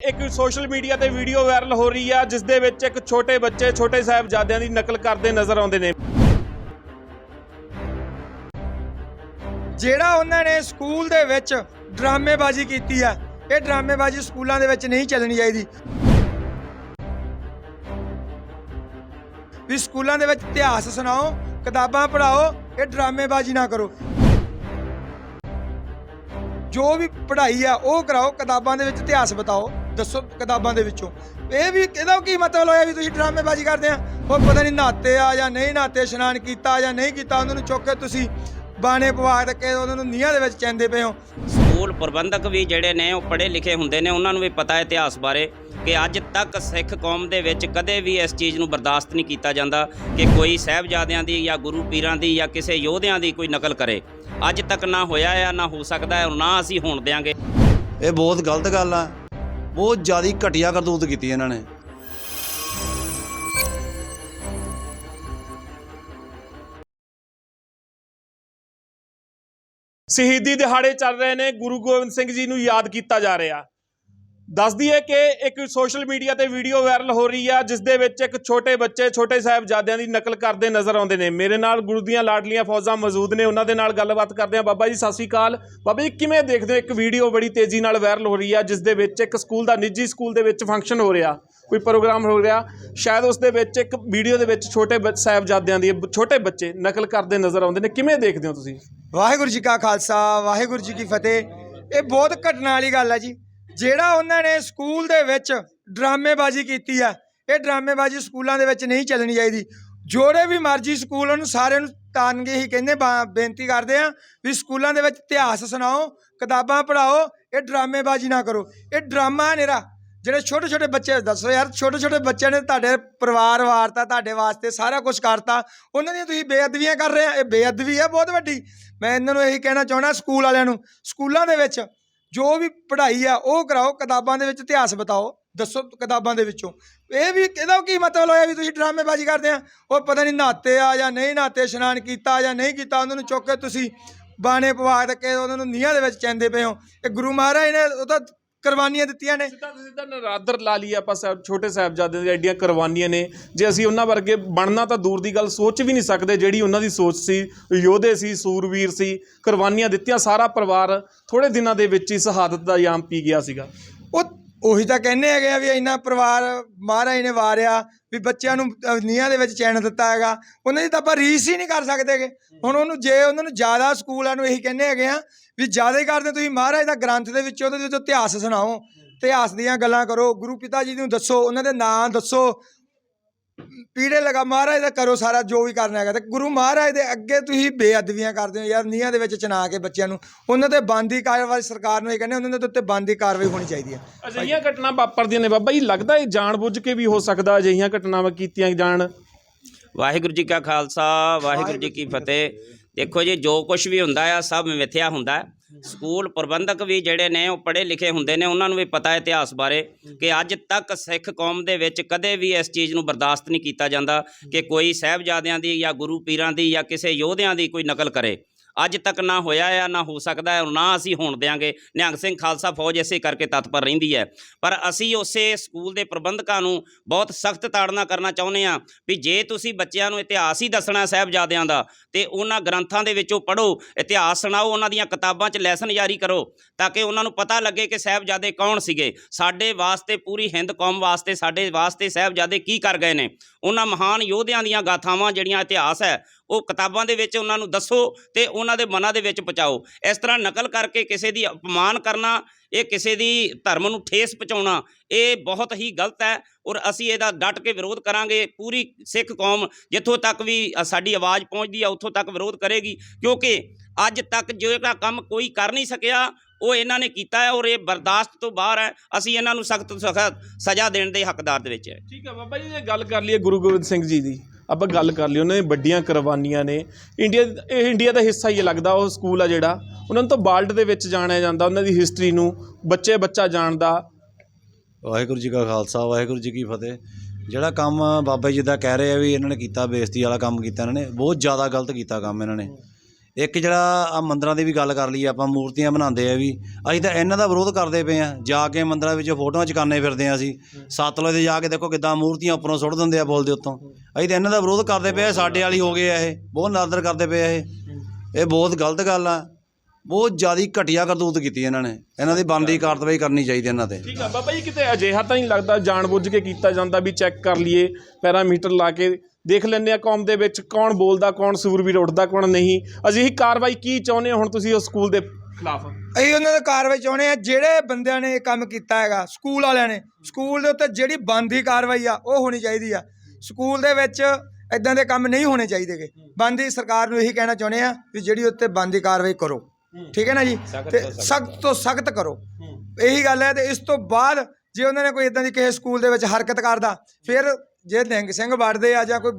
ਇੱਕ social media ਤੇ video viral ਹੋ ਰਹੀ ਆ, ਜਿਸ ਦੇ ਵਿੱਚ ਇੱਕ ਛੋਟੇ ਬੱਚੇ ਛੋਟੇ ਸਾਹਿਬਜ਼ਾਦਿਆਂ ਦੀ ਨਕਲ ਕਰਦੇ ਨਜ਼ਰ ਆਉਂਦੇ ਨੇ। ਜਿਹੜਾ ਉਹਨਾਂ ਨੇ ਸਕੂਲ ਦੇ ਵਿੱਚ ਡਰਾਮੇਬਾਜ਼ੀ ਕੀਤੀ ਆ, ਇਹ ਡਰਾਮੇਬਾਜ਼ੀ ਸਕੂਲਾਂ ਦੇ ਵਿੱਚ ਨਹੀਂ ਚੱਲਣੀ ਚਾਹੀਦੀ। ਵੀ ਸਕੂਲਾਂ ਦੇ ਵਿੱਚ ਇਤਿਹਾਸ ਸੁਣਾਓ, ਕਿਤਾਬਾਂ ਪੜ੍ਹਾਓ, ਇਹ ਡਰਾਮੇਬਾਜ਼ੀ ਨਾ ਕਰੋ। ਜੋ ਵੀ ਪੜ੍ਹਾਈ ਆ, ਉਹ ਕਰਾਓ, ਕਿਤਾਬਾਂ ਦੇ ਵਿੱਚ ਇਤਿਹਾਸ ਬਤਾਓ, ਦੱਸੋ ਕਿਤਾਬਾਂ ਦੇ ਵਿੱਚੋਂ। ਇਹ ਵੀ ਇਹਦਾ ਕੀ ਮਤਲਬ ਹੋਇਆ ਵੀ ਤੁਸੀਂ ਡਰਾਮੇਬਾਜ਼ੀ ਕਰਦੇ ਆ? ਉਹ ਪਤਾ ਨਹੀਂ ਨਹਾਤੇ ਆ ਜਾਂ ਨਹੀਂ ਨਹਾਤੇ, ਇਸ਼ਨਾਨ ਕੀਤਾ ਜਾਂ ਨਹੀਂ ਕੀਤਾ, ਉਹਨਾਂ ਨੂੰ ਚੁੱਕ ਕੇ ਤੁਸੀਂ ਬਾਣੇ ਪਵਾ ਕੇ ਉਹਨਾਂ ਨੂੰ ਨੀਹਾਂ ਦੇ ਵਿੱਚ ਚੈਂਦੇ ਪਏ ਹੋ। ਸਕੂਲ ਪ੍ਰਬੰਧਕ ਵੀ ਜਿਹੜੇ ਨੇ, ਉਹ ਪੜ੍ਹੇ ਲਿਖੇ ਹੁੰਦੇ ਨੇ, ਉਹਨਾਂ ਨੂੰ ਵੀ ਪਤਾ ਹੈ ਇਤਿਹਾਸ ਬਾਰੇ ਕਿ ਅੱਜ ਤੱਕ ਸਿੱਖ ਕੌਮ ਦੇ ਵਿੱਚ ਕਦੇ ਵੀ ਇਸ ਚੀਜ਼ ਨੂੰ ਬਰਦਾਸ਼ਤ ਨਹੀਂ ਕੀਤਾ ਜਾਂਦਾ ਕਿ ਕੋਈ ਸਹਿਬਜ਼ਾਦਿਆਂ ਦੀ ਜਾਂ ਗੁਰੂ ਪੀਰਾਂ ਦੀ ਜਾਂ ਕਿਸੇ ਯੋਧਿਆਂ ਦੀ ਕੋਈ ਨਕਲ ਕਰੇ। ਅੱਜ ਤੱਕ ਨਾ ਹੋਇਆ ਹੈ ਨਾ ਹੋ ਸਕਦਾ ਹੈ ਨਾ ਅਸੀਂ ਹੋਣ ਦਿਆਂਗੇ। ਇਹ ਬਹੁਤ ਗਲਤ ਗੱਲ ਆ। ਬਹੁਤ ਜ਼ਿਆਦੀ ਘਟੀਆ ਕਰਤੂਤ ਕੀਤੀ ਇਹਨਾਂ ਨੇ। ਸ਼ਹੀਦੀ ਦਿਹਾੜੇ ਚੱਲ ਰਹੇ ਨੇ ਗੁਰੂ ਗੋਬਿੰਦ ਸਿੰਘ ਜੀ ਨੂੰ ਯਾਦ ਕੀਤਾ ਜਾ ਰਿਹਾ। ਦੱਸਦੀ ਹੈ ਕਿ ਇੱਕ ਸੋਸ਼ਲ ਮੀਡੀਆ ਤੇ ਵੀਡੀਓ ਵਾਇਰਲ ਹੋ ਰਹੀ ਆ, ਜਿਸ ਦੇ ਵਿੱਚ ਇੱਕ ਛੋਟੇ ਬੱਚੇ, ਛੋਟੇ ਸਾਹਿਬਜ਼ਾਦਿਆਂ ਦੀ ਨਕਲ ਕਰਦੇ ਨਜ਼ਰ ਆਉਂਦੇ ਨੇ। ਮੇਰੇ ਨਾਲ ਗੁਰੂ ਦੀਆਂ ਲਾਡਲੀਆਂ ਫੌਜਾਂ ਮੌਜੂਦ ਨੇ, ਉਹਨਾਂ ਦੇ ਨਾਲ ਗੱਲਬਾਤ ਕਰਦੇ ਆ ਬਾਬਾ ਜੀ, ਸਤਿ ਸ਼੍ਰੀ ਅਕਾਲ। ਬਾਬਾ ਜੀ, ਕਿਵੇਂ ਦੇਖਦੇ ਹੋ ਇੱਕ ਵੀਡੀਓ ਬੜੀ ਤੇਜ਼ੀ ਨਾਲ ਵਾਇਰਲ ਹੋ ਰਹੀ ਆ, ਜਿਸ ਦੇ ਵਿੱਚ ਇੱਕ ਸਕੂਲ ਦਾ, ਨਿੱਜੀ ਸਕੂਲ ਦੇ ਵਿੱਚ ਫੰਕਸ਼ਨ ਹੋ ਰਿਹਾ, ਕੋਈ ਪ੍ਰੋਗਰਾਮ ਹੋ ਰਿਹਾ। ਸ਼ਾਇਦ ਉਸ ਦੇ ਵਿੱਚ ਇੱਕ ਵੀਡੀਓ ਦੇ ਵਿੱਚ ਛੋਟੇ ਬੱਚ- ਸਾਹਿਬਜ਼ਾਦਿਆਂ ਦੀ, ਛੋਟੇ ਬੱਚੇ ਨਕਲ ਕਰਦੇ ਨਜ਼ਰ ਆਉਂਦੇ ਨੇ। ਕਿਵੇਂ ਦੇਖਦੇ ਹੋ ਤੁਸੀਂ? ਵਾਹਿਗੁਰੂ ਜੀ ਕਾ ਖਾਲਸਾ, ਵਾਹਿਗੁਰੂ ਜੀ ਕੀ ਫਤਿਹ। ਇਹ ਬਹੁਤ ਘਟਨਾ ਵਾਲੀ ਗੱਲ ਹੈ ਜੀ। ਜਿਹੜਾ ਉਹਨਾਂ ਨੇ ਸਕੂਲ ਦੇ ਵਿੱਚ ਡਰਾਮੇਬਾਜ਼ੀ ਕੀਤੀ ਆ, ਇਹ ਡਰਾਮੇਬਾਜ਼ੀ ਸਕੂਲਾਂ ਦੇ ਵਿੱਚ ਨਹੀਂ ਚੱਲਣੀ ਚਾਹੀਦੀ। ਜੋੜੇ ਵੀ ਮਰਜ਼ੀ ਸਕੂਲ ਉਹਨੂੰ ਸਾਰਿਆਂ ਨੂੰ ਤਾਨਗੇ ਹੀ ਕਹਿੰਦੇ ਬਾ- ਬੇਨਤੀ ਕਰਦੇ ਆ ਵੀ ਸਕੂਲਾਂ ਦੇ ਵਿੱਚ ਇਤਿਹਾਸ ਸੁਣਾਓ, ਕਿਤਾਬਾਂ ਪੜ੍ਹਾਓ, ਇਹ ਡਰਾਮੇਬਾਜ਼ੀ ਨਾ ਕਰੋ। ਇਹ ਡਰਾਮਾ ਨੇਰਾ, ਜਿਹੜੇ ਛੋਟੇ ਛੋਟੇ ਬੱਚੇ, ਦੱਸੋ ਯਾਰ ਛੋਟੇ ਛੋਟੇ ਬੱਚਿਆਂ ਨੇ ਤੁਹਾਡੇ ਪਰਿਵਾਰ ਵਾਰਤਾ, ਤੁਹਾਡੇ ਵਾਸਤੇ ਸਾਰਾ ਕੁਝ ਕਰਤਾ। ਉਹਨਾਂ ਦੀਆਂ ਤੁਸੀਂ ਬੇਅਦਬੀਆਂ ਕਰ ਰਹੇ ਆ, ਇਹ ਬੇਅਦਬੀ ਹੈ ਬਹੁਤ ਵੱਡੀ। ਮੈਂ ਇਹਨਾਂ ਨੂੰ ਇਹੀ ਕਹਿਣਾ ਚਾਹੁੰਦਾ ਸਕੂਲ ਵਾਲਿਆਂ ਨੂੰ, ਸਕੂਲਾਂ ਦੇ ਵਿੱਚ ਜੋ ਵੀ ਪੜ੍ਹਾਈ ਆ, ਉਹ ਕਰਾਓ, ਕਿਤਾਬਾਂ ਦੇ ਵਿੱਚ ਇਤਿਹਾਸ ਬਤਾਓ, ਦੱਸੋ ਕਿਤਾਬਾਂ ਦੇ ਵਿੱਚੋਂ। ਇਹ ਵੀ ਇਹਦਾ ਕੀ ਮਤਲਬ ਹੋਇਆ ਵੀ ਤੁਸੀਂ ਡਰਾਮੇਬਾਜ਼ੀ ਕਰਦੇ ਆ? ਉਹ ਪਤਾ ਨਹੀਂ ਨਹਾਤੇ ਆ ਜਾਂ ਨਹੀਂ ਨਹਾਤੇ, ਇਸ਼ਨਾਨ ਕੀਤਾ ਜਾਂ ਨਹੀਂ ਕੀਤਾ, ਉਹਨਾਂ ਨੂੰ ਚੁੱਕ ਕੇ ਤੁਸੀਂ ਬਾਣੇ ਪਵਾ ਕੇ ਉਹਨਾਂ ਨੂੰ ਨੀਹਾਂ ਦੇ ਵਿੱਚ ਚੈਂਦੇ ਪਏ ਹੋ। ਇਹ ਗੁਰੂ ਮਹਾਰਾਜ ਨੇ ਉਹ ਤਾਂ ਕੁਰਬਾਨੀਆਂ ਦਿੱਤੀਆਂ ਨੇ। ਸਿੱਧਾ ਤੋਂ ਸਿੱਧਾ ਨਰਾਦਰ ਲਾ ਲਈ ਆਪਾਂ ਸਾਹਿਬ ਛੋਟੇ ਸਾਹਿਬਜ਼ਾਦਿਆਂ ਦੀਆਂ ਐਡੀਆਂ ਕੁਰਬਾਨੀਆਂ ਨੇ। ਜੇ ਅਸੀਂ ਉਹਨਾਂ ਵਰਗੇ ਬਣਨਾ ਤਾਂ ਦੂਰ ਦੀ ਗੱਲ ਸੋਚ ਵੀ ਨਹੀਂ ਸਕਦੇ ਜਿਹੜੀ ਉਹਨਾਂ ਦੀ ਸੋਚ ਸੀ ਯੋਧੇ ਸੀ ਸੂਰਵੀਰ ਸੀ ਕੁਰਬਾਨੀਆਂ ਦਿੱਤੀਆਂ ਸਾਰਾ ਪਰਿਵਾਰ ਥੋੜੇ ਦਿਨਾਂ ਦੇ ਵਿੱਚ ਹੀ ਸ਼ਹਾਦਤ ਦਾ ਯਾਮ ਪੀ ਗਿਆ ਸੀਗਾ। ਉਹ ਉਹੀ ਤਾਂ ਕਹਿੰਦੇ ਹੈਗੇ ਆ ਵੀ ਇੰਨਾ ਪਰਿਵਾਰ ਮਹਾਰਾਜ ਨੇ ਵਾਰਿਆ ਵੀ ਬੱਚਿਆਂ ਨੂੰ ਨੀਹਾਂ ਦੇ ਵਿੱਚ ਚੈਨ ਦਿੱਤਾ ਹੈਗਾ। ਉਹਨਾਂ ਦੀ ਤਾਂ ਆਪਾਂ ਰੀਸ ਹੀ ਨਹੀਂ ਕਰ ਸਕਦੇਗੇ ਹੁਣ ਉਹਨੂੰ ਜੇ ਉਹਨਾਂ ਨੂੰ ਜ਼ਿਆਦਾ ਸਕੂਲਾਂ ਨੂੰ ਇਹੀ ਕਹਿੰਦੇ ਹੈਗੇ ਆ ਵੀ ਜ਼ਿਆਦਾ ਹੀ ਕਰਦੇ ਤੁਸੀਂ ਮਹਾਰਾਜ ਦਾ ਗ੍ਰੰਥ ਦੇ ਵਿੱਚ ਉਹਦੇ ਵਿੱਚ ਇਤਿਹਾਸ ਸੁਣਾਓ ਇਤਿਹਾਸ ਦੀਆਂ ਗੱਲਾਂ ਕਰੋ ਗੁਰੂ ਪਿਤਾ ਜੀ ਨੂੰ ਦੱਸੋ ਉਹਨਾਂ ਦੇ ਨਾਂ ਦੱਸੋ ਪੀੜੇ ਲਗਾ ਮਹਾਰਾਜ ਦਾ ਕਰੋ ਸਾਰਾ ਜੋ ਵੀ ਕਰਨਾ ਹੈਗਾ। ਤੇ ਗੁਰੂ ਮਹਾਰਾਜ ਦੇ ਅੱਗੇ ਤੁਸੀਂ ਬੇਅਦਬੀਆਂ ਕਰਦੇ ਹੋ ਯਾਰ ਨੀਹਾਂ ਦੇ ਵਿੱਚ ਚਨਾ ਕੇ ਬੱਚਿਆਂ ਨੂੰ। ਉਹਨਾਂ ਤੇ ਬੰਦੀ ਕਾਰਵਾਈ ਸਰਕਾਰ ਨੂੰ ਇਹ ਕਹਿੰਦੇ ਉਹਨਾਂ ਦੇ ਉੱਤੇ ਬੰਦੀ ਕਾਰਵਾਈ ਹੋਣੀ ਚਾਹੀਦੀ ਹੈ। ਅਜਿਹੀਆਂ ਘਟਨਾ ਵਾਪਰਦੀਆਂ ਨੇ ਬਾਬਾ ਜੀ ਲੱਗਦਾ ਇਹ ਜਾਣਬੁੱਝ ਕੇ ਵੀ ਹੋ ਸਕਦਾ ਅਜਿਹੀਆਂ ਘਟਨਾਵਾਂ ਕੀਤੀਆਂ ਜਾਣ। ਵਾਹਿਗੁਰੂ ਜੀ ਕਾ ਖਾਲਸਾ ਵਾਹਿਗੁਰੂ ਜੀ ਕੀ ਫਤਿਹ। ਦੇਖੋ ਜੀ, ਜੋ ਕੁਝ ਵੀ ਹੁੰਦਾ ਆ, ਸਭ ਮਿਥਿਆ ਹੁੰਦਾ। ਸਕੂਲ ਪ੍ਰਬੰਧਕ ਵੀ ਜਿਹੜੇ ਨੇ, ਉਹ ਪੜ੍ਹੇ ਲਿਖੇ ਹੁੰਦੇ ਨੇ, ਉਹਨਾਂ ਨੂੰ ਵੀ ਪਤਾ ਹੈ ਇਤਿਹਾਸ ਬਾਰੇ ਕਿ ਅੱਜ ਤੱਕ ਸਿੱਖ ਕੌਮ ਦੇ ਵਿੱਚ ਕਦੇ ਵੀ ਇਸ ਚੀਜ਼ ਨੂੰ ਬਰਦਾਸ਼ਤ ਨਹੀਂ ਕੀਤਾ ਜਾਂਦਾ ਕਿ ਕੋਈ ਸਹਿਬਜ਼ਾਦਿਆਂ ਦੀ ਜਾਂ ਗੁਰੂ ਪੀਰਾਂ ਦੀ ਜਾਂ ਕਿਸੇ ਯੋਧਿਆਂ ਦੀ ਕੋਈ ਨਕਲ ਕਰੇ। ਅੱਜ ਤੱਕ ਨਾ ਹੋਇਆ ਆ, ਨਾ ਹੋ ਸਕਦਾ ਹੈ, ਨਾ ਅਸੀਂ ਹੋਣ ਦਿਆਂਗੇ। ਨਿਹੰਗ ਸਿੰਘ ਖਾਲਸਾ ਫੌਜ ਇਸੇ ਕਰਕੇ ਤਤਪਰ ਰਹਿੰਦੀ ਹੈ। ਪਰ ਅਸੀਂ ਉਸੇ ਸਕੂਲ ਦੇ ਪ੍ਰਬੰਧਕਾਂ ਨੂੰ ਬਹੁਤ ਸਖਤ ਤਾੜਨਾ ਕਰਨਾ ਚਾਹੁੰਦੇ ਹਾਂ ਵੀ ਜੇ ਤੁਸੀਂ ਬੱਚਿਆਂ ਨੂੰ ਇਤਿਹਾਸ ਹੀ ਦੱਸਣਾ ਸਾਹਿਬਜ਼ਾਦਿਆਂ ਦਾ, ਤੇ ਉਹਨਾਂ ਗ੍ਰੰਥਾਂ ਦੇ ਵਿੱਚੋਂ ਪੜ੍ਹੋ, ਇਤਿਹਾਸ ਸੁਣਾਓ, ਉਹਨਾਂ ਦੀਆਂ ਕਿਤਾਬਾਂ 'ਚ ਲੈਸਨ ਜਾਰੀ ਕਰੋ, ਤਾਂ ਕਿ ਉਹਨਾਂ ਨੂੰ ਪਤਾ ਲੱਗੇ ਕਿ ਸਾਹਿਬਜ਼ਾਦੇ ਕੌਣ ਸੀਗੇ। ਸਾਡੇ ਵਾਸਤੇ ਪੂਰੀ ਹਿੰਦ ਕੌਮ ਵਾਸਤੇ, ਸਾਡੇ ਵਾਸਤੇ ਸਾਹਿਬਜ਼ਾਦੇ ਕੀ ਕਰ ਗਏ ਨੇ। ਉਹਨਾਂ ਮਹਾਨ ਯੋਧਿਆਂ ਦੀਆਂ ਗਾਥਾਵਾਂ ਜਿਹੜੀਆਂ ਇਤਿਹਾਸ ਹੈ ਉਹ ਕਿਤਾਬਾਂ ਦੇ ਵਿੱਚ ਉਹਨਾਂ ਨੂੰ ਦੱਸੋ ਤੇ ਉਹਨਾਂ ਦੇ ਮਨਾਂ ਦੇ ਵਿੱਚ ਪਹੁੰਚਾਓ। ਇਸ ਤਰ੍ਹਾਂ ਨਕਲ ਕਰਕੇ ਕਿਸੇ ਦੀ ਅਪਮਾਨ ਕਰਨਾ, ਇਹ ਕਿਸੇ ਦੀ ਧਰਮ ਨੂੰ ਠੇਸ ਪਹੁੰਚਾਉਣਾ, ਇਹ ਬਹੁਤ ਹੀ ਗਲਤ ਹੈ ਔਰ ਅਸੀਂ ਇਹਦਾ ਡਟ ਕੇ ਵਿਰੋਧ ਕਰਾਂਗੇ। ਪੂਰੀ ਸਿੱਖ ਕੌਮ ਜਿੱਥੋਂ ਤੱਕ ਵੀ ਸਾਡੀ ਆਵਾਜ਼ ਪਹੁੰਚਦੀ ਆ, ਉੱਥੋਂ ਤੱਕ ਵਿਰੋਧ ਕਰੇਗੀ। ਕਿਉਂਕਿ ਅੱਜ ਤੱਕ ਜਿਹੜਾ ਕੰਮ ਕੋਈ ਕਰ ਨਹੀਂ ਸਕਿਆ, ਉਹ ਇਹਨਾਂ ਨੇ ਕੀਤਾ ਹੈ ਔਰ ਇਹ ਬਰਦਾਸ਼ਤ ਤੋਂ ਬਾਹਰ ਹੈ। ਅਸੀਂ ਇਹਨਾਂ ਨੂੰ ਸਖਤ ਤੋਂ ਸਖਤ ਸਜ਼ਾ ਦੇਣ ਦੇ ਹੱਕਦਾਰ ਦੇ ਵਿੱਚ ਹੈ। ਠੀਕ ਹੈ ਬਾਬਾ ਜੀ, ਜੇ ਗੱਲ ਕਰ ਲਈਏ ਗੁਰੂ ਗੋਬਿੰਦ ਸਿੰਘ ਜੀ ਦੀ ਆਪਾਂ ਗੱਲ ਕਰ ਲਈ ਉਹਨਾਂ ਦੀ ਵੱਡੀਆਂ ਕੁਰਬਾਨੀਆਂ ਨੇ। ਇੰਡੀਆ ਇਹ ਇੰਡੀਆ ਦਾ ਹਿੱਸਾ ਹੀ ਲੱਗਦਾ ਉਹ ਸਕੂਲ ਆ ਜਿਹੜਾ। ਉਹਨਾਂ ਨੂੰ ਤਾਂ ਵਰਲਡ ਦੇ ਵਿੱਚ ਜਾਣਿਆ ਜਾਂਦਾ ਉਹਨਾਂ ਦੀ ਹਿਸਟਰੀ ਨੂੰ ਬੱਚੇ ਬੱਚਾ ਜਾਣਦਾ। ਵਾਹਿਗੁਰੂ ਜੀ ਕਾ ਖਾਲਸਾ ਵਾਹਿਗੁਰੂ ਜੀ ਕੀ ਫਤਿਹ। ਜਿਹੜਾ ਕੰਮ ਬਾਬਾ ਜੀ ਦਾ ਕਹਿ ਰਹੇ ਆ ਵੀ ਇਹਨਾਂ ਨੇ ਕੀਤਾ ਬੇਇੱਜ਼ਤੀ ਵਾਲਾ ਕੰਮ ਕੀਤਾ ਇਹਨਾਂ ਨੇ ਬਹੁਤ ਜ਼ਿਆਦਾ ਗਲਤ ਕੀਤਾ ਕੰਮ ਇਹਨਾਂ ਨੇ। ਇੱਕ ਜਿਹੜਾ ਆ ਮੰਦਰਾਂ ਦੀ ਵੀ ਗੱਲ ਕਰ ਲਈ ਆਪਾਂ ਮੂਰਤੀਆਂ ਬਣਾਉਂਦੇ ਆ ਵੀ ਅਸੀਂ ਤਾਂ ਇਹਨਾਂ ਦਾ ਵਿਰੋਧ ਕਰਦੇ ਪਏ ਆ। ਜਾ ਕੇ ਮੰਦਰਾਂ ਵਿੱਚ ਫੋਟੋਆਂ ਚਕਾਨੇ ਫਿਰਦੇ ਆ ਅਸੀਂ। ਸਤਲੁਜ ਤੇ ਜਾ ਕੇ ਦੇਖੋ ਕਿੱਦਾਂ ਮੂਰਤੀਆਂ ਉੱਪਰੋਂ ਸੁੱਟ ਦਿੰਦੇ ਆ ਪੁਲ ਦੇ ਉੱਤੋਂ। ਅਸੀਂ ਤਾਂ ਇਹਨਾਂ ਦਾ ਵਿਰੋਧ ਕਰਦੇ ਪਏ ਆ ਸਾਡੇ ਵਾਲੀ ਹੋ ਗਏ ਆ ਇਹ। ਬਹੁਤ ਨਾਦਰ ਕਰਦੇ ਪਏ ਆ ਇਹ। ਇਹ ਬਹੁਤ ਗਲਤ ਗੱਲ ਆ। ਬਹੁਤ ਜ਼ਿਆਦੀ ਘਟੀਆ ਕਰਤੂਤ ਕੀਤੀ ਇਹਨਾਂ ਨੇ। ਇਹਨਾਂ ਦੀ ਬਣਦੀ ਕਾਰਵਾਈ ਕਰਨੀ ਚਾਹੀਦੀ ਇਹਨਾਂ ਤੇ। ਠੀਕ ਆ ਬਾਬਾ ਜੀ ਕਿਤੇ ਅਜਿਹਾ ਤਾਂ ਨਹੀਂ ਲੱਗਦਾ ਜਾਣਬੁੱਝ ਕੇ ਕੀਤਾ ਜਾਂਦਾ ਵੀ ਚੈੱਕ ਕਰ ਲਈਏ ਪੈਰਾਮੀਟਰ ਲਾ ਕੇ ਦੇਖ ਲੈਂਦੇ ਆ ਕੌਮ ਦੇ ਵਿੱਚ ਕੌਣ ਬੋਲਦਾ ਕੌਣ ਸੂਰਬੀਰ ਉੱਠਦਾ ਕੌਣ ਨਹੀਂ। ਅਜਿਹੀ ਕਾਰਵਾਈ ਕੀ ਚਾਹੁੰਦੇ ਹੋ ਹੁਣ ਤੁਸੀਂ ਉਸ ਸਕੂਲ ਦੇ ਖਿਲਾਫ? ਅਸੀਂ ਉਹਨਾਂ ਦਾ ਕਾਰਵਾਈ ਚਾਹੁੰਦੇ ਆ ਜਿਹੜੇ ਬੰਦਿਆਂ ਨੇ ਇਹ ਕੰਮ ਕੀਤਾ ਹੈਗਾ ਸਕੂਲ ਵਾਲਿਆਂ ਨੇ ਸਕੂਲ ਦੇ ਉੱਤੇ ਜਿਹੜੀ ਬੰਦੀ ਕਾਰਵਾਈ ਆ ਉਹ ਹੋਣੀ ਚਾਹੀਦੀ ਆ। ਸਕੂਲ ਦੇ ਵਿੱਚ ਇਦਾਂ ਦੇ ਕੰਮ ਨਹੀਂ ਹੋਣੇ ਚਾਹੀਦੇਗੇ ਬੰਦੀ ਸਰਕਾਰ ਨੂੰ ਇਹੀ ਕਹਿਣਾ ਚਾਹੁੰਦੇ ਆ ਵੀ ਜਿਹੜੀ ਉੱਤੇ ਬੰਦੀ ਕਾਰਵਾਈ ਕਰੋ। ਠੀਕ ਹੈ ਨਾ ਜੀ? ਤੇ ਸਖਤ। ਤੋਂ ਸਖਤ ਕਰੋ। ਇਹੀ ਗੱਲ ਹੈ ਤੇ ਇਸ ਤੋਂ ਬਾਅਦ ਜੇ ਉਹਨਾਂ ਨੇ ਕੋਈ ਇਦਾਂ ਦੀ ਕਿਸੇ ਸਕੂਲ ਦੇ ਵਿੱਚ ਹਰਕਤ ਕਰਦਾ ਫਿਰ ਜੇ ਨਿਹੰਗ ਸਿੰਘ ਵੜਦੇ ਆ ਜਾਂ ਕੋਈ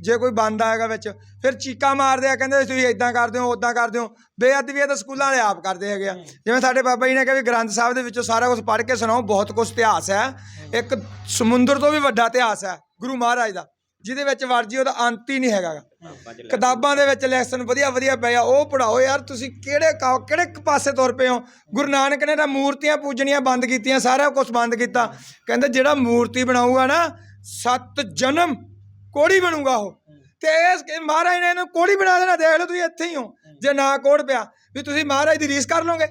ਜੇ ਕੋਈ ਬੰਦਾ ਹੈਗਾ ਵਿੱਚ ਫਿਰ ਚੀਕਾਂ ਮਾਰਦੇ ਆ ਕਹਿੰਦੇ ਤੁਸੀਂ ਇਦਾਂ ਕਰਦੇ ਹੋ ਉਦਾਂ ਕਰਦੇ ਹੋ। ਬੇਅਦਬੀ ਇਹ ਤਾਂ ਸਕੂਲਾਂ ਵਾਲੇ ਆਪ ਕਰਦੇ ਹੈਗੇ ਆ। ਜਿਵੇਂ ਸਾਡੇ ਬਾਬਾ ਜੀ ਨੇ ਕਿਹਾ ਵੀ ਗ੍ਰੰਥ ਸਾਹਿਬ ਦੇ ਵਿੱਚੋਂ ਸਾਰਾ ਕੁਝ ਪੜ੍ਹ ਕੇ ਸੁਣਾਓ ਬਹੁਤ ਕੁਝ ਇਤਿਹਾਸ ਹੈ। ਇੱਕ ਸਮੁੰਦਰ ਤੋਂ ਵੀ ਵੱਡਾ ਇਤਿਹਾਸ ਹੈ। ਗੁਰੂ ਮਹਾਰਾਜ ਦਾ ਜਿਹਦੇ ਵਿੱਚ ਵਰਜੀ ਉਹਦਾ ਅੰਤ ਹੀ ਨਹੀਂ ਹੈਗਾ। ਕਿਤਾਬਾਂ ਦੇ ਵਿੱਚ ਲੈਸਨ ਵਧੀਆ ਵਧੀਆ ਪਏ ਆ ਉਹ ਪੜਾਓ ਯਾਰ ਤੁਸੀਂ ਕਿਹੜੇ ਕਿਹੜੇ ਪਾਸੇ ਤੁਰ ਪਏ ਹੋ? ਗੁਰੂ ਨਾਨਕ ਨੇ ਤਾਂ ਮੂਰਤੀਆਂ ਪੂਜਣੀਆਂ ਬੰਦ ਕੀਤੀਆਂ ਸਾਰਾ ਕੁਝ ਬੰਦ ਕੀਤਾ। ਕਹਿੰਦੇ ਜਿਹੜਾ ਮੂਰਤੀ ਬਣਾਊਗਾ ਨਾ ਸੱਤ ਜਨਮ ਕੋੜੀ ਬਣੂਗਾ ਉਹ। ਤੇ ਇਸ ਮਹਾਰਾਜ ਨੇ ਇਹਨੂੰ ਕੋੜੀ ਬਣਾ ਦੇਣਾ ਦੇਖ ਲਓ ਤੁਸੀਂ ਇੱਥੇ ਹੀ ਹੋ। ਜੇ ਨਾ ਕੋੜ ਪਿਆ ਵੀ ਤੁਸੀਂ ਮਹਾਰਾਜ ਦੀ ਰੀਸ ਕਰ ਲਓਗੇ।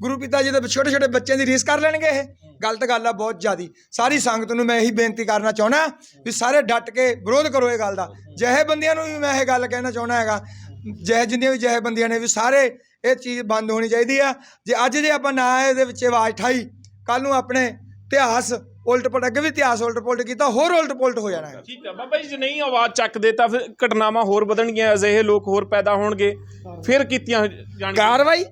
ਗੁਰੂ ਪਿਤਾ ਜੀ ਦੇ ਛੋਟੇ ਛੋਟੇ ਬੱਚਿਆਂ ਦੀ ਰੀਸ ਕਰ ਲੈਣਗੇ ਇਹ। ਗਲਤ ਗੱਲ ਆ ਬਹੁਤ ਜ਼ਿਆਦੀ। ਸਾਰੀ ਸੰਗਤ ਨੂੰ ਮੈਂ ਇਹੀ ਬੇਨਤੀ ਕਰਨਾ ਚਾਹੁੰਦਾ ਵੀ ਸਾਰੇ ਡਟ ਕੇ ਵਿਰੋਧ ਕਰੋ ਇਹ ਗੱਲ ਦਾ। ਜਿਹੇ ਬੰਦਿਆਂ ਨੂੰ ਵੀ ਮੈਂ ਇਹ ਗੱਲ ਕਹਿਣਾ ਚਾਹੁੰਦਾ ਹੈਗਾ ਜਿਹੇ ਜਿੰਨੀਆਂ ਵੀ ਜਿਹੇ ਬੰਦਿਆਂ ਨੇ ਵੀ ਸਾਰੇ ਇਹ ਚੀਜ਼ ਬੰਦ ਹੋਣੀ ਚਾਹੀਦੀ ਆ। ਜੇ ਅੱਜ ਜੇ ਆਪਾਂ ਨਾ ਇਹਦੇ ਵਿੱਚ ਆਵਾਜ਼ ਠਾਈ ਕੱਲ ਨੂੰ ਆਪਣੇ ਇਤਿਹਾਸ ਉਲਟ ਪੁਲਟ ਅੱਗੇ ਵੀ ਇਤਿਹਾਸ ਉਲਟ ਪੁਲਟ ਕੀਤਾ ਹੋਰ ਉਲਟ ਪੁਲਟ ਹੋ ਜਾਣਾ ਹੈ। ਠੀਕ ਆ ਬਾਬਾ ਜੀ ਜੇ ਨਹੀਂ ਆਵਾਜ਼ ਚੱਕਦੇ ਤਾਂ ਫਿਰ ਘਟਨਾਵਾਂ ਹੋਰ ਵਧਣਗੀਆਂ ਅਜਿਹੇ ਲੋਕ ਹੋਰ ਪੈਦਾ ਹੋਣਗੇ ਫਿਰ ਕੀਤੀਆਂ ਜਾਣਗੀਆਂ। ਕਾਰਵਾਈ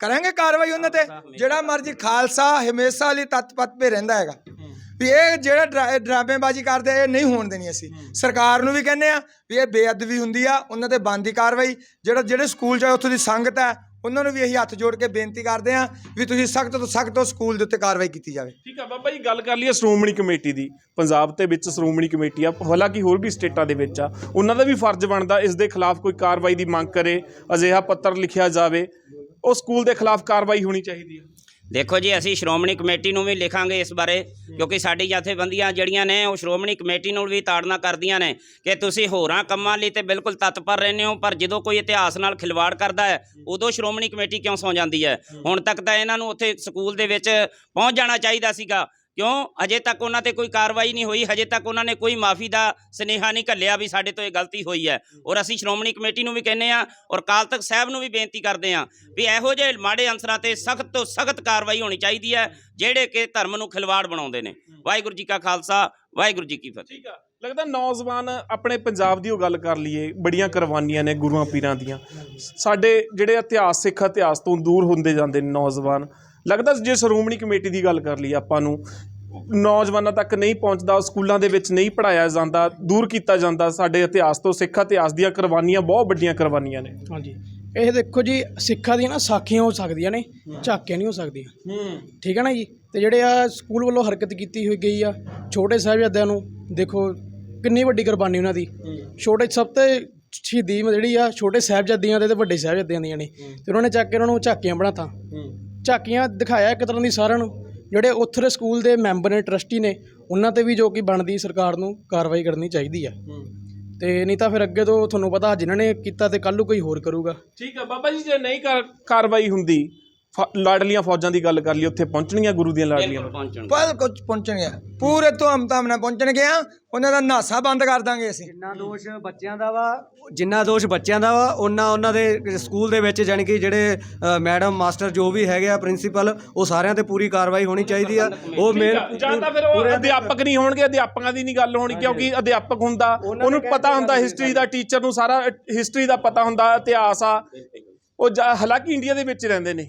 ਕਰਾਂਗੇ ਕਾਰਵਾਈ ਉਹਨਾਂ ਤੇ। ਜਿਹੜਾ ਮਰਜ਼ੀ ਖਾਲਸਾ ਹਮੇਸ਼ਾ ਲਈ ਤਤਪਤ ਤੇ ਰਹਿੰਦਾ ਹੈਗਾ। ਵੀ ਇਹ ਜਿਹੜਾ ਡਰਾਮੇਬਾਜ਼ੀ ਕਰਦੇ ਇਹ ਨਹੀਂ ਹੋਣ ਦੇਣੀ ਅਸੀਂ। ਸਰਕਾਰ ਨੂੰ ਵੀ ਕਹਿੰਦੇ ਆ ਵੀ ਇਹ ਬੇਅਦਬੀ ਹੁੰਦੀ ਆ ਉਹਨਾਂ ਤੇ ਬੰਦੀ ਕਾਰਵਾਈ। ਜਿਹੜਾ ਜਿਹੜੇ ਸਕੂਲ ਚ ਆ, ਉੱਥੋਂ ਦੀ ਸੰਗਤ ਹੈ ਉਹਨਾਂ ਨੂੰ ਵੀ ਇਹੀ ਹੱਥ ਜੋੜ ਕੇ ਬੇਨਤੀ ਕਰਦੇ ਆ ਵੀ ਤੁਸੀਂ ਸਖਤ ਤੋਂ ਸਖਤ ਸਕੂਲ ਦੇ ਉੱਤੇ ਕਾਰਵਾਈ ਕੀਤੀ ਜਾਵੇ। ਠੀਕ ਆ ਬਾਬਾ ਜੀ ਗੱਲ ਕਰ ਲਈਏ ਸ਼੍ਰੋਮਣੀ ਕਮੇਟੀ ਦੀ। ਪੰਜਾਬ ਦੇ ਵਿੱਚ ਸ਼੍ਰੋਮਣੀ ਕਮੇਟੀ ਆ ਹਾਲਾਂਕਿ ਹੋਰ ਵੀ ਸਟੇਟਾਂ ਦੇ ਵਿੱਚ ਆ। ਉਹਨਾਂ ਦਾ ਵੀ ਫਰਜ਼ ਬਣਦਾ ਇਸ ਦੇ ਖਿਲਾਫ ਕੋਈ ਕਾਰਵਾਈ ਦੀ ਮੰਗ ਕਰੇ ਅਜਿਹਾ ਪੱਤਰ ਲਿਖਿਆ ਜਾਵੇ। ਉਹ ਸਕੂਲ ਦੇ ਖਿਲਾਫ ਕਾਰਵਾਈ ਹੋਣੀ ਚਾਹੀਦੀ ਹੈ। ਦੇਖੋ ਜੀ, ਅਸੀਂ ਸ਼੍ਰੋਮਣੀ ਕਮੇਟੀ ਨੂੰ ਵੀ ਲਿਖਾਂਗੇ ਇਸ ਬਾਰੇ, ਕਿਉਂਕਿ ਸਾਡੀ ਜਥੇਬੰਦੀਆਂ ਜਿਹੜੀਆਂ ਨੇ, ਉਹ ਸ਼੍ਰੋਮਣੀ ਕਮੇਟੀ ਨੂੰ ਵੀ ਤਾੜਨਾ ਕਰਦੀਆਂ ਨੇ ਕਿ ਤੁਸੀਂ ਹੋਰਾਂ ਕੰਮਾਂ ਲਈ ਤੇ ਬਿਲਕੁਲ ਤਤਪਰ ਰਹਿੰਦੇ ਹੋ, ਪਰ ਜਦੋਂ ਕੋਈ ਇਤਿਹਾਸ ਨਾਲ ਖਿਲਵਾੜ ਕਰਦਾ ਹੈ, ਉਦੋਂ ਸ਼੍ਰੋਮਣੀ ਕਮੇਟੀ ਕਿਉਂ ਸੌ ਜਾਂਦੀ ਹੈ? ਹੁਣ ਤੱਕ ਤਾਂ ਇਹਨਾਂ ਨੂੰ ਉੱਥੇ ਸਕੂਲ ਦੇ ਵਿੱਚ ਪਹੁੰਚ ਜਾਣਾ ਚਾਹੀਦਾ ਸੀਗਾ। ਕਿਉਂ? ਅਜੇ ਤੱਕ ਉਹਨਾਂ ਤੇ ਕੋਈ ਕਾਰਵਾਈ ਨਹੀਂ ਹੋਈ ਹਜੇ ਤੱਕ ਉਹਨਾਂ ਨੇ ਕੋਈ ਮਾਫੀ ਦਾ ਸਨੇਹਾ ਨਹੀਂ ਘੱਲਿਆ ਵੀ ਸਾਡੇ ਤੋਂ ਇਹ ਗਲਤੀ ਹੋਈ ਹੈ। ਔਰ ਅਸੀਂ ਸ਼੍ਰੋਮਣੀ ਕਮੇਟੀ ਨੂੰ ਵੀ ਕਹਿੰਦੇ ਆ ਔਰ ਅਕਾਲ ਤਖਤ ਸਾਹਿਬ ਨੂੰ ਵੀ ਬੇਨਤੀ ਕਰਦੇ ਆ ਵੀ ਇਹੋ ਜਿਹੇ ਮਾੜੇ ਅੰਸਰਾਂ ਤੇ ਸਖਤ ਤੋਂ ਸਖਤ ਕਾਰਵਾਈ ਹੋਣੀ ਚਾਹੀਦੀ ਹੈ ਜਿਹੜੇ ਕਿ ਧਰਮ ਨੂੰ ਖਿਲਵਾੜ ਬਣਾਉਂਦੇ ਨੇ। ਵਾਹਿਗੁਰੂ ਜੀ ਕਾ ਖਾਲਸਾ ਵਾਹਿਗੁਰੂ ਜੀ ਕੀ ਫਤਿਹ। ਠੀਕ ਆ। ਲੱਗਦਾ ਨੌਜਵਾਨ ਆਪਣੇ ਪੰਜਾਬ ਦੀ ਉਹ ਗੱਲ ਕਰ ਲਈਏ ਬੜੀਆਂ ਕੁਰਬਾਨੀਆਂ ਨੇ ਗੁਰੂਆਂ ਪੀਰਾਂ ਦੀਆਂ। ਸਾਡੇ ਜਿਹੜੇ ਇਤਿਹਾਸ ਸਿੱਖ ਇਤਿਹਾਸ ਤੋਂ ਦੂਰ ਹੁੰਦੇ ਜਾਂਦੇ ਨੇ ਨੌਜਵਾਨ ਲੱਗਦਾ ਜੇ ਸ਼੍ਰੋਮਣੀ ਕਮੇਟੀ ਦੀ ਗੱਲ ਕਰ ਲਈਏ ਆਪਾਂ ਨੂੰ ਨੌਜਵਾਨਾਂ ਤੱਕ ਨਹੀਂ ਪਹੁੰਚਦਾ ਸਕੂਲਾਂ ਦੇ ਵਿੱਚ ਨਹੀਂ ਪੜਾਇਆ ਜਾਂਦਾ ਦੂਰ ਕੀਤਾ ਜਾਂਦਾ ਸਾਡੇ ਇਤਿਹਾਸ ਤੋਂ ਸਿੱਖ ਇਤਿਹਾਸ ਦੀਆਂ ਕੁਰਬਾਨੀਆਂ ਬਹੁਤ ਵੱਡੀਆਂ ਕੁਰਬਾਨੀਆਂ ਨੇ। ਹਾਂਜੀ। ਇਹ ਦੇਖੋ ਜੀ ਸਿੱਖਾਂ ਦੀਆਂ ਨਾ ਸਾਖੀਆਂ ਹੋ ਸਕਦੀਆਂ ਨੇ ਝਾਕੀਆਂ ਨਹੀਂ ਹੋ ਸਕਦੀਆਂ। ਹੂੰ। ਠੀਕ ਹੈ ਨਾ ਜੀ? ਤੇ ਜਿਹੜੇ ਆ ਸਕੂਲ ਵੱਲੋਂ ਹਰਕਤ ਕੀਤੀ ਹੋਈ ਗਈ ਆ ਛੋਟੇ ਸਾਹਿਬਜ਼ਾਦਿਆਂ ਨੂੰ ਦੇਖੋ ਕਿੰਨੀ ਵੱਡੀ ਕੁਰਬਾਨੀ ਉਹਨਾਂ ਦੀ। ਛੋਟੇ ਸਭ ਤੋਂ ਸ਼ਹੀਦੀ ਜਿਹੜੀ ਆ ਛੋਟੇ ਸਾਹਿਬਜ਼ਾਦਿਆਂ ਦੇ ਤੇ ਵੱਡੇ ਸਾਹਿਬਜ਼ਾਦਿਆਂ ਦੀਆਂ ਨੇ। ਤੇ ਉਹਨਾਂ ਨੇ ਚੱਕ ਕੇ ਉਹਨਾਂ ਨੂੰ ਝਾਕੀਆਂ ਬਣਾਤਾ। ਝਾਕੀਆਂ ਦਿਖਾਇਆ ਇੱਕ ਤਰ੍ਹਾਂ ਦੀ ਸਾਰਿਆਂ ਨੂੰ ਜਿਹੜੇ ਉੱਥੇ ਦੇ ਸਕੂਲ ਦੇ ਮੈਂਬਰ ਨੇ ਟਰਸਟੀ ਨੇ ਉਹਨਾਂ ਤੇ ਵੀ ਜੋ ਕਿ ਬਣਦੀ ਸਰਕਾਰ ਨੂੰ ਕਾਰਵਾਈ ਕਰਨੀ ਚਾਹੀਦੀ ਆ। ਤੇ ਨਹੀਂ ਤਾਂ ਫਿਰ ਅੱਗੇ ਤੋਂ ਤੁਹਾਨੂੰ ਪਤਾ ਜਿਨ੍ਹਾਂ ਨੇ ਕੀਤਾ ਤੇ ਕੱਲ੍ਹ ਨੂੰ ਕੋਈ ਹੋਰ ਕਰੂਗਾ। ਠੀਕ ਆ ਬਾਬਾ ਜੀ ਜੇ ਨਹੀਂ ਕਾਰ- ਕਾਰਵਾਈ ਹੁੰਦੀ ਲਾਡਲੀਆਂ ਫੌਜਾਂ ਦੀ ਗੱਲ ਕਰ ਲਈ ਉੱਥੇ ਪਹੁੰਚਣਗੀਆਂ ਗੁਰੂ ਦੀਆਂ ਲਾਡਲੀਆਂ? ਬਿਲਕੁਲ ਪਹੁੰਚਣ ਪਰ ਕੁਝ ਪਹੁੰਚਣਗੇ ਪੂਰੇ ਧੂਮ ਧਾਮ ਨਾਲ ਪਹੁੰਚਣਗੇ ਆ ਉਹਨਾਂ ਦਾ ਨਾਸਾ ਬੰਦ ਕਰ ਦਾਂਗੇ ਅਸੀਂ। ਜਿੰਨਾ ਦੋਸ਼ ਬੱਚਿਆਂ ਦਾ ਵਾ ਜਿੰਨਾ ਦੋਸ਼ ਬੱਚਿਆਂ ਦਾ ਵਾ ਉਹਨਾਂ ਉਹਨਾਂ ਦੇ ਸਕੂਲ ਦੇ ਵਿੱਚ ਕਿ ਜਿਹੜੇ ਮੈਡਮ ਮਾਸਟਰ ਜੋ ਵੀ ਹੈਗੇ ਆ ਪ੍ਰਿੰਸੀਪਲ ਉਹ ਸਾਰਿਆਂ ਤੇ ਪੂਰੀ ਕਾਰਵਾਈ ਹੋਣੀ ਚਾਹੀਦੀ ਆ। ਉਹ ਮੇਨ ਜਾਂ ਤਾਂ ਫਿਰ ਉਹ ਅਧਿਆਪਕ ਨਹੀਂ ਹੋਣਗੇ ਅਧਿਆਪਕਾਂ ਦੀ ਨਹੀਂ ਗੱਲ ਹੋਣੀ ਕਿਉਂਕਿ ਅਧਿਆਪਕ ਹੁੰਦਾ ਉਹਨੂੰ ਪਤਾ ਹੁੰਦਾ ਹਿਸਟਰੀ ਦਾ ਟੀਚਰ ਨੂੰ ਸਾਰਾ ਹਿਸਟਰੀ ਦਾ ਪਤਾ ਹੁੰਦਾ ਇਤਿਹਾਸ ਆ। ਉਹ ਹਾਲਾਂਕਿ ਇੰਡੀਆ ਦੇ ਵਿੱਚ ਰਹਿੰਦੇ ਨੇ।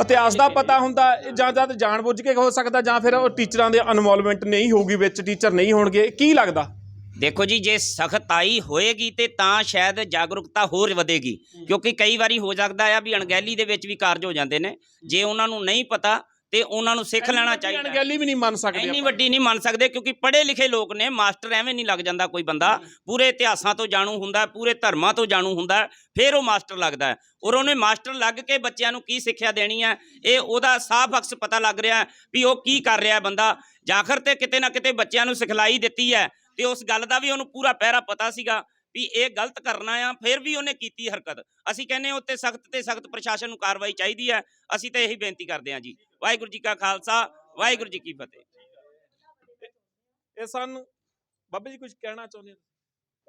ਇਤਿਹਾਸ ਦਾ ਪਤਾ ਹੁੰਦਾ ਜਾਂ ਜਾਂ ਤਾਂ ਜਾਣਬੁੱਝ ਕੇ ਹੋ ਸਕਦਾ ਜਾਂ ਫਿਰ ਉਹ ਟੀਚਰਾਂ ਦੇ ਇਨਵੋਲਵਮੈਂਟ ਨਹੀਂ ਹੋਊਗੀ ਵਿੱਚ ਟੀਚਰ ਨਹੀਂ ਹੋਣਗੇ ਕੀ ਲੱਗਦਾ? ਦੇਖੋ ਜੀ ਜੇ ਸਖਤਾਈ ਹੋਏਗੀ ਤੇ ਤਾਂ ਸ਼ਾਇਦ ਜਾਗਰੂਕਤਾ ਹੋਰ ਵਧੇਗੀ। ਕਿਉਂਕਿ ਕਈ ਵਾਰੀ ਹੋ ਸਕਦਾ ਆ ਵੀ ਅਣਗਹਿਲੀ ਦੇ ਵਿੱਚ ਵੀ ਕਾਰਜ ਹੋ ਜਾਂਦੇ ਨੇ। ਜੇ ਉਹਨਾਂ ਨੂੰ ਨਹੀਂ ਪਤਾ ਤੇ ਉਹਨਾਂ ਨੂੰ ਸਿੱਖ ਲੈਣਾ ਚਾਹੀਦਾ ਹੈ। ਅਣਗਹਿਲੀ ਵੀ ਨਹੀਂ ਮੰਨ ਸਕਦੇ ਇੰਨੀ। ਵੱਡੀ ਨਹੀਂ ਮੰਨ ਸਕਦੇ ਕਿਉਂਕਿ ਪੜ੍ਹੇ ਲਿਖੇ ਲੋਕ ਨੇ ਮਾਸਟਰ ਐਵੇਂ ਨਹੀਂ ਲੱਗ ਜਾਂਦਾ ਕੋਈ ਬੰਦਾ ਪੂਰੇ ਇਤਿਹਾਸਾਂ ਤੋਂ ਜਾਣੂ ਹੁੰਦਾ ਪੂਰੇ ਧਰਮਾਂ ਤੋਂ ਜਾਣੂ ਹੁੰਦਾ ਫਿਰ ਉਹ ਮਾਸਟਰ ਲੱਗਦਾ। ਔਰ ਉਹਨੇ ਮਾਸਟਰ ਲੱਗ ਕੇ ਬੱਚਿਆਂ ਨੂੰ ਕੀ ਸਿੱਖਿਆ ਦੇਣੀ ਹੈ ਇਹ ਉਹਦਾ ਸਾਫ਼ ਅਕਸ ਪਤਾ ਲੱਗ ਰਿਹਾ ਵੀ ਉਹ ਕੀ ਕਰ ਰਿਹਾ ਬੰਦਾ ਜਾਖਰ ਤੇ ਕਿਤੇ ਨਾ ਕਿਤੇ ਬੱਚਿਆਂ ਨੂੰ ਸਿਖਲਾਈ ਦਿੱਤੀ ਹੈ ਤੇ ਉਸ ਗੱਲ ਦਾ ਵੀ ਉਹਨੂੰ ਪੂਰਾ ਪਹਿਰਾ ਪਤਾ ਸੀਗਾ ਵੀ ਇਹ ਗਲਤ ਕਰਨਾ ਆ ਫਿਰ ਵੀ ਉਹਨੇ ਕੀਤੀ ਹਰਕਤ ਅਸੀਂ ਕਹਿੰਦੇ ਹਾਂ ਉੱਤੇ ਸਖਤ ਤੇ ਸਖਤ ਪ੍ਰਸ਼ਾਸਨ ਨੂੰ ਕਾਰਵਾਈ ਚਾਹੀਦੀ ਹੈ ਅਸੀਂ ਤਾਂ ਇਹੀ ਬੇਨਤੀ ਕਰਦੇ ਹਾਂ ਜੀ ਵਾਹਿਗੁਰੂ ਜੀ ਕਾ ਖਾਲਸਾ ਵਾਹਿਗੁਰੂ ਜੀ ਕੀ ਫਤਿਹ। ਇਹ ਸਨ ਬਾਬਾ ਜੀ ਕੁਝ ਕਹਿਣਾ ਚਾਹੁੰਦੇ ਹੋ?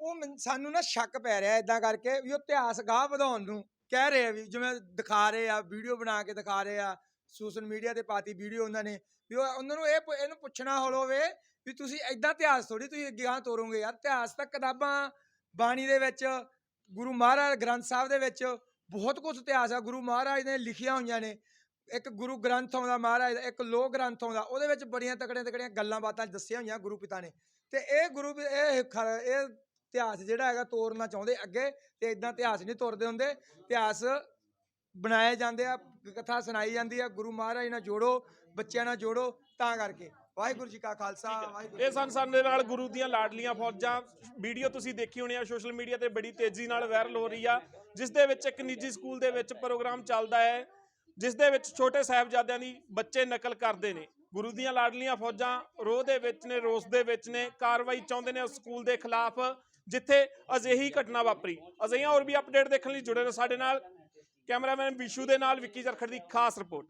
ਉਹ ਸਾਨੂੰ ਨਾ ਸ਼ੱਕ ਪੈ ਰਿਹਾ ਇਦਾਂ ਕਰਕੇ ਵੀ ਉਹ ਇਤਿਹਾਸ ਗਾਹ ਵਧਾਉਣ ਨੂੰ ਕਹਿ ਰਹੇ ਆ ਵੀ ਜਿਵੇਂ ਦਿਖਾ ਰਹੇ ਆ ਵੀਡੀਓ ਬਣਾ ਕੇ ਦਿਖਾ ਰਹੇ ਆ ਸੋਸ਼ਲ ਮੀਡੀਆ ਤੇ ਪਾਤੀ ਵੀਡੀਓ ਉਹਨਾਂ ਨੇ ਵੀ ਉਹ ਉਹਨਾਂ ਨੂੰ ਇਹ ਇਹਨੂੰ ਪੁੱਛਣਾ ਹੋਵੇ ਵੀ ਤੁਸੀਂ ਇਦਾਂ ਇਤਿਹਾਸ ਥੋੜੀ ਤੁਸੀਂ ਅੱਗੇ ਗਾਹ ਤੋਰੋਗੇ ਯਾਰ ਇਤਿਹਾਸ ਤਾਂ ਕਿਤਾਬਾਂ ਬਾਣੀ ਦੇ ਵਿੱਚ ਗੁਰੂ ਮਹਾਰਾਜ ਗ੍ਰੰਥ ਸਾਹਿਬ ਦੇ ਵਿੱਚ ਬਹੁਤ ਕੁਝ ਇਤਿਹਾਸ ਆ ਗੁਰੂ ਮਹਾਰਾਜ ਨੇ ਲਿਖੀਆਂ ਹੋਈਆਂ ਨੇ। ਇੱਕ ਗੁਰੂ ਗ੍ਰੰਥ ਆਉਂਦਾ ਮਹਾਰਾਜ ਦਾ ਇੱਕ ਲੋਕ ਗ੍ਰੰਥ ਆਉਂਦਾ ਉਹਦੇ ਵਿੱਚ ਬੜੀਆਂ ਤਕੜੀਆਂ ਤਕੜੀਆਂ ਗੱਲਾਂ ਬਾਤਾਂ ਦੱਸੀਆਂ ਹੋਈਆਂ ਗੁਰੂ ਪਿਤਾ ਨੇ। ਤੇ ਇਹ ਗੁਰੂ ਇਹ ਇਹ ਇਤਿਹਾਸ ਜਿਹੜਾ ਹੈਗਾ ਤੋੜਨਾ ਚਾਹੁੰਦੇ ਅੱਗੇ ਤੇ ਇਦਾਂ ਇਤਿਹਾਸ ਨਹੀਂ ਤੋੜਦੇ ਹੁੰਦੇ। ਇਤਿਹਾਸ ਬਣਾਏ ਜਾਂਦੇ ਆ ਕਥਾ ਸੁਣਾਈ ਜਾਂਦੀ ਆ ਗੁਰੂ ਮਹਾਰਾਜ ਨਾਲ ਜੋੜੋ ਬੱਚਿਆਂ ਨਾਲ ਜੋੜੋ ਤਾਂ ਕਰਕੇ। ਵਾਹਿਗੁਰੂ ਜੀ ਕਾ ਖਾਲਸਾ ਵਾਹਿਗੁਰੂ ਇਹ ਸਨ ਸਾਡੇ ਨਾਲ ਗੁਰੂ ਦੀਆਂ ਲਾਡਲੀਆਂ ਫੌਜਾਂ। ਵੀਡੀਓ ਤੁਸੀਂ ਦੇਖੀ ਹੋਣੀ ਆ ਸੋਸ਼ਲ ਮੀਡੀਆ ਤੇ ਬੜੀ ਤੇਜ਼ੀ ਨਾਲ ਵਾਇਰਲ ਹੋ ਰਹੀ ਆ ਜਿਸ ਦੇ ਵਿੱਚ ਇੱਕ ਨਿੱਜੀ ਸਕੂਲ ਦੇ ਵਿੱਚ ਪ੍ਰੋਗਰਾਮ ਚੱਲਦਾ ਹੈ। ਜਿਸ ਦੇ ਵਿੱਚ ਛੋਟੇ ਸਾਹਿਬਜ਼ਾਦਿਆਂ ਦੀ ਬੱਚੇ ਨਕਲ ਕਰਦੇ ਨੇ। ਗੁਰੂ ਦੀਆਂ ਲਾਡਲੀਆਂ ਫੌਜਾਂ ਰੋਹ ਦੇ ਵਿੱਚ ਨੇ, ਰੋਸ ਦੇ ਵਿੱਚ ਨੇ, ਕਾਰਵਾਈ ਚਾਹੁੰਦੇ ਨੇ ਉਸ ਸਕੂਲ ਦੇ ਖਿਲਾਫ, ਜਿੱਥੇ ਅਜਿਹੀ ਘਟਨਾ ਵਾਪਰੀ। ਅਜਿਹੀਆਂ ਹੋਰ ਵੀ ਅਪਡੇਟ ਦੇਖਣ ਲਈ ਜੁੜੇ ਰਹੋ ਸਾਡੇ ਨਾਲ। ਕੈਮਰਾਮੈਨ ਵਿਸ਼ੂ ਦੇ ਨਾਲ ਵਿੱਕੀ ਜਰਖੜ ਦੀ ਖਾਸ ਰਿਪੋਰਟ।